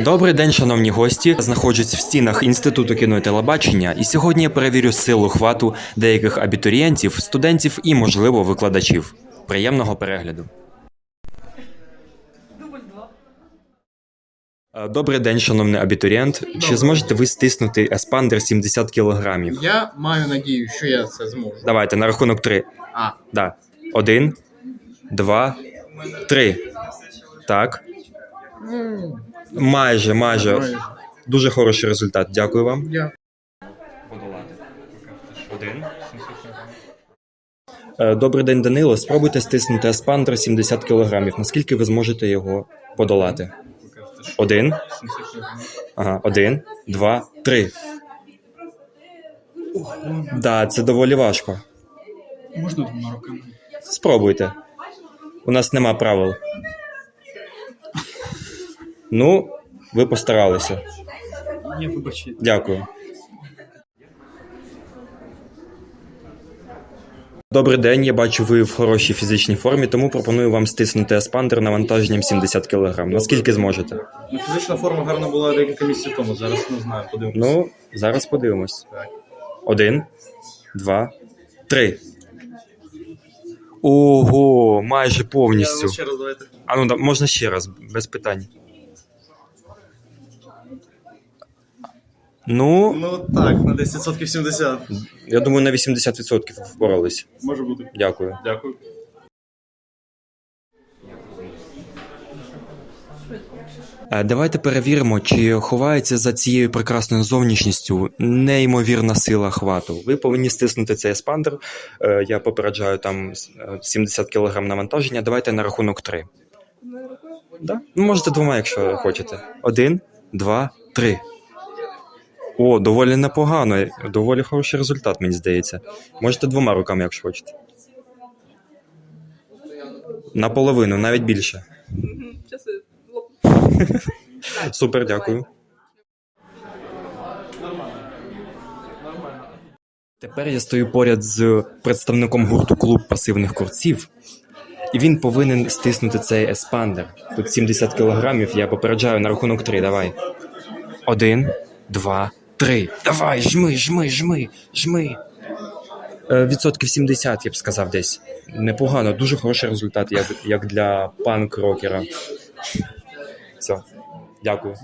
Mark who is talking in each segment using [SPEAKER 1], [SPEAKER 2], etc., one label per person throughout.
[SPEAKER 1] Добрий день, шановні гості. Знаходжусь в стінах Інституту кіно і телебачення, і сьогодні я перевірю силу хвату деяких абітурієнтів, студентів і, можливо, викладачів. Приємного перегляду. Е, Добрий день, шановний абітурієнт. Чи зможете ви стиснути еспандер 70 кілограмів?
[SPEAKER 2] Я маю надію, що я це зможу.
[SPEAKER 1] Давайте на рахунок три.
[SPEAKER 2] А,
[SPEAKER 1] Да. Один, два, три. Так. Майже, майже.
[SPEAKER 2] майже.
[SPEAKER 1] Дуже хороший результат. Дякую вам. Один. Е, Добрий день, Данило. Спробуйте стиснути еспандер 70 кг. Наскільки ви зможете його подолати? Один. Ага, один, два, три. Да, це доволі важко.
[SPEAKER 2] Можна двома руками?
[SPEAKER 1] Спробуйте. У нас нема правил. Ну, ви постаралися.
[SPEAKER 2] Ні, вибачте.
[SPEAKER 1] Дякую. Добрий день, я бачу, ви в хорошій фізичній формі, тому пропоную вам стиснути еспандер навантаженням 70 кг. Наскільки зможете?
[SPEAKER 3] Ну, фізична форма гарна була декілька місяців тому. Зараз не знаю, подивимося.
[SPEAKER 1] Ну, зараз подивимось. Один, два, три. Ого, майже повністю.
[SPEAKER 3] ще раз давайте.
[SPEAKER 1] А ну да, можна ще раз, без питань. Ну,
[SPEAKER 3] Ну так, на 10% 70.
[SPEAKER 1] я думаю, на 80% впорались.
[SPEAKER 3] Може бути.
[SPEAKER 1] Дякую.
[SPEAKER 3] Дякую.
[SPEAKER 1] Е, Давайте перевіримо, чи ховається за цією прекрасною зовнішністю неймовірна сила хвату. Ви повинні стиснути цей еспандер. Е, Я попереджаю там е, 70 кг навантаження. Давайте на рахунок 3. Да? Ну, можете двома, якщо хочете. Один, два, три. О, доволі непогано. Доволі хороший результат, мені здається. Можете двома руками, якщо хочете. Наполовину, навіть більше. Супер, дякую. Тепер я стою поряд з представником гурту клуб пасивних курців, і він повинен стиснути цей еспандер. Тут 70 кілограмів, я попереджаю на рахунок 3, давай. Один, два, три. Давай, жми, жми, жми, жми. Е, Відсотків 70, я б сказав, десь. Непогано, дуже хороший результат, як, як для панк-рокера. Все, дякую.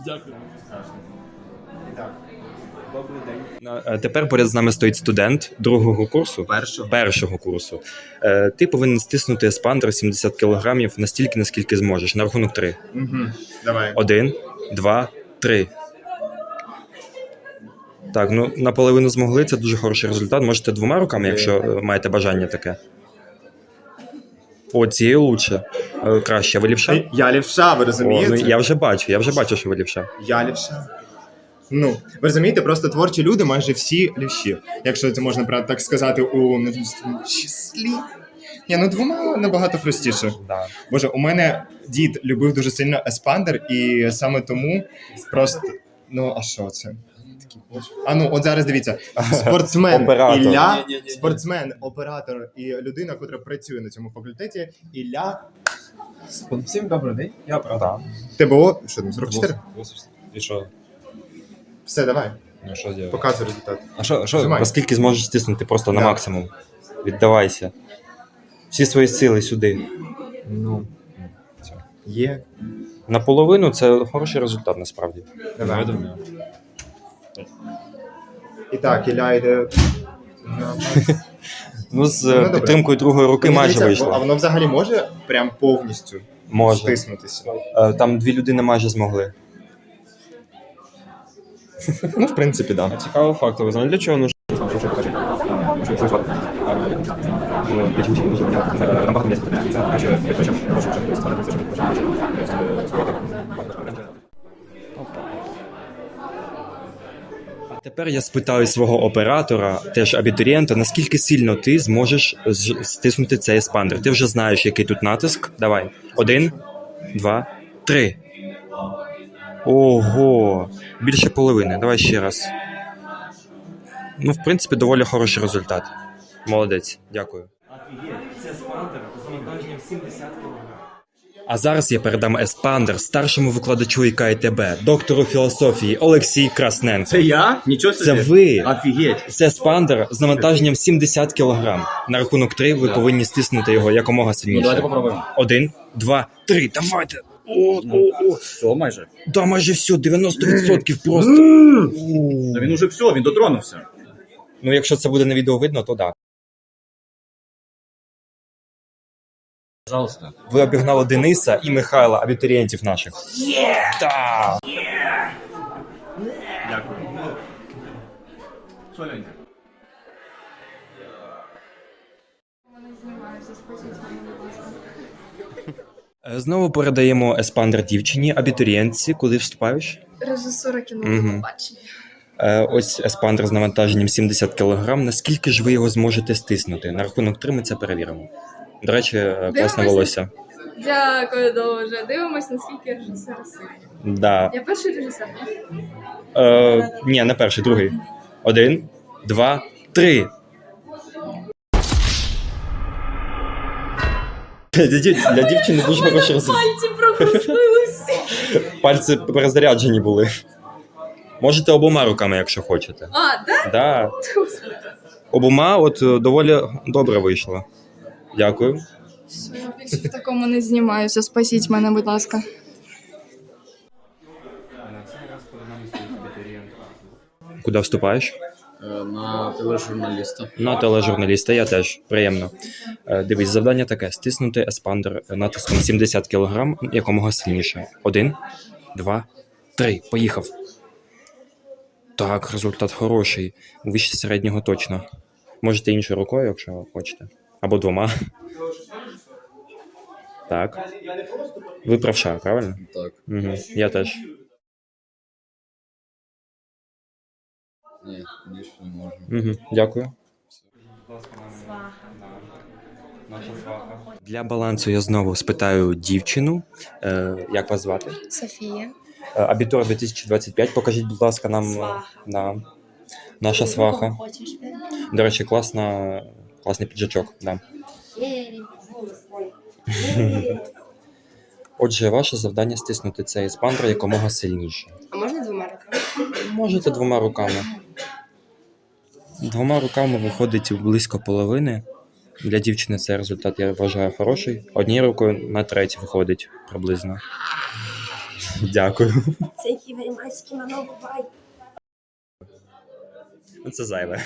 [SPEAKER 1] Добрий день. Тепер поряд з нами стоїть студент другого курсу.
[SPEAKER 3] Першого.
[SPEAKER 1] Першого курсу. Е, Ти повинен стиснути еспандер 70 кг настільки, наскільки зможеш. На рахунок 3.
[SPEAKER 2] Угу. Давай.
[SPEAKER 1] Один, два, три. Так, ну наполовину змогли. Це дуже хороший результат. Можете двома руками, якщо е, маєте бажання таке. О, цією лучше. Е, Краще. Ви лівша?
[SPEAKER 2] Я лівша, ви
[SPEAKER 1] О,
[SPEAKER 2] розумієте?
[SPEAKER 1] ну, я вже бачу, я вже бачу, що ви лівша.
[SPEAKER 2] Я лівша. Ну, ви розумієте, просто творчі люди майже всі лівші. Якщо це можна правда, так сказати у числі. Ні, ну двома набагато простіше.
[SPEAKER 1] Да.
[SPEAKER 2] Боже, у мене дід любив дуже сильно еспандер, і саме тому просто. Ну, а що це? А ну, от зараз дивіться: спортсмен
[SPEAKER 1] Оператор.
[SPEAKER 2] Ілля,
[SPEAKER 3] Ні-ні-ні-ні.
[SPEAKER 2] спортсмен, оператор і людина, яка працює на цьому факультеті. Ілля
[SPEAKER 4] Всім добрий день. Я правда.
[SPEAKER 2] ТБО. Що там, 44?
[SPEAKER 4] І що?
[SPEAKER 2] Все, давай,
[SPEAKER 4] Ну що зробити?
[SPEAKER 2] показуй результат.
[SPEAKER 4] А що.
[SPEAKER 1] Оскільки зможеш стиснути просто на
[SPEAKER 2] Да.
[SPEAKER 1] максимум. Віддавайся. Всі свої сили сюди.
[SPEAKER 4] Ну,
[SPEAKER 2] Є.
[SPEAKER 1] Наполовину це хороший результат насправді.
[SPEAKER 2] Давай.
[SPEAKER 4] я думаю.
[SPEAKER 2] І так, Ілля йде.
[SPEAKER 1] Ну, з
[SPEAKER 2] Ну,
[SPEAKER 1] е,
[SPEAKER 2] добре.
[SPEAKER 1] підтримкою другої руки
[SPEAKER 2] Мені
[SPEAKER 1] майже
[SPEAKER 2] здається, А
[SPEAKER 1] вийшло.
[SPEAKER 2] воно взагалі може прям повністю
[SPEAKER 1] Може.
[SPEAKER 2] стиснутися?
[SPEAKER 1] Е, Там дві людини майже змогли.
[SPEAKER 2] Ну, в принципі, так. Да.
[SPEAKER 4] Цікавий факт. Ви знаєте, для чого нужно?
[SPEAKER 1] Тепер я спитаю свого оператора, теж абітурієнта, наскільки сильно ти зможеш стиснути цей еспандер. Ти вже знаєш, який тут натиск. Давай. Один, два, три. Ого, більше половини. Давай ще раз. Ну, в принципі, доволі хороший результат. Молодець, дякую. Це спандер з навантаженням 70 кг. А зараз я передам еспандер старшому викладачу ІКТБ, доктору філософії Олексій Красненко.
[SPEAKER 3] Це я? Нічого собі.
[SPEAKER 1] Це ви.
[SPEAKER 3] Офігеть.
[SPEAKER 1] Це еспандер з навантаженням 70 кг. На рахунок 3 ви повинні стиснути його якомога
[SPEAKER 3] Ну, давайте попробуємо.
[SPEAKER 1] Один, два, три. Давайте. О, о, о.
[SPEAKER 3] Все майже.
[SPEAKER 1] Да, майже все, 90% просто.
[SPEAKER 3] Та він уже все, він дотронувся.
[SPEAKER 1] Ну, якщо це буде на відео видно, то да. Ви обігнали Дениса і Михайла, абітурієнтів наших. Так!
[SPEAKER 3] Дякую.
[SPEAKER 1] Е, Знову передаємо еспандер дівчині, абітурієнтці, куди вступаєш?
[SPEAKER 5] Режисура кіно
[SPEAKER 1] Мгм.
[SPEAKER 5] телебачення.
[SPEAKER 1] Е, Ось еспандер з навантаженням 70 кг. Наскільки ж ви його зможете стиснути? На рахунок 3 ми це перевіримо. До речі, класне
[SPEAKER 5] Дивимося.
[SPEAKER 1] волосся.
[SPEAKER 5] Дякую дуже. Дивимось, наскільки режисер сильний.
[SPEAKER 1] Да.
[SPEAKER 5] Я перший режисер.
[SPEAKER 1] Е, ні, не перший, другий. Один, два, три. Для, дів- для дівчини дуже хороший результат.
[SPEAKER 5] Пальці пропустилися.
[SPEAKER 1] Пальці перезаряджені були. Можете обома руками, якщо хочете.
[SPEAKER 5] А, да?
[SPEAKER 1] Да.
[SPEAKER 5] Господи.
[SPEAKER 1] Обома от е, доволі добре вийшло. Дякую.
[SPEAKER 5] Я більше в такому не знімаюся. Спасіть мене, будь ласка.
[SPEAKER 1] Куди вступаєш?
[SPEAKER 6] Е, На тележурналіста.
[SPEAKER 1] На тележурналіста, я теж приємно. Е, Дивись, завдання таке: стиснути еспандер натиском 70 кг якомога сильніше. Один, два, три. Поїхав. Так, результат хороший. Вище середнього точно. Можете іншою рукою, якщо хочете. Або двома. Так. Ви правша, правильно?
[SPEAKER 6] Так.
[SPEAKER 1] Угу. Я теж.
[SPEAKER 6] Ні, більше не можу.
[SPEAKER 1] Угу. Дякую. Для балансу я знову спитаю дівчину. Е, як вас звати?
[SPEAKER 7] Софія.
[SPEAKER 1] Е, Абітур 2025. Покажіть, будь ласка, нам
[SPEAKER 7] Сваха.
[SPEAKER 1] Да. наша сваха.
[SPEAKER 7] Хочеш?
[SPEAKER 1] До речі, класна, класний піджачок. Да. Отже, ваше завдання стиснути цей еспандер якомога сильніше.
[SPEAKER 7] А можна двома руками?
[SPEAKER 1] Можете двома руками. Двома руками виходить близько половини. Для дівчини цей результат, я вважаю, хороший. Однією рукою на треть виходить приблизно. Дякую.
[SPEAKER 7] Thank you very much,
[SPEAKER 1] Це зайве.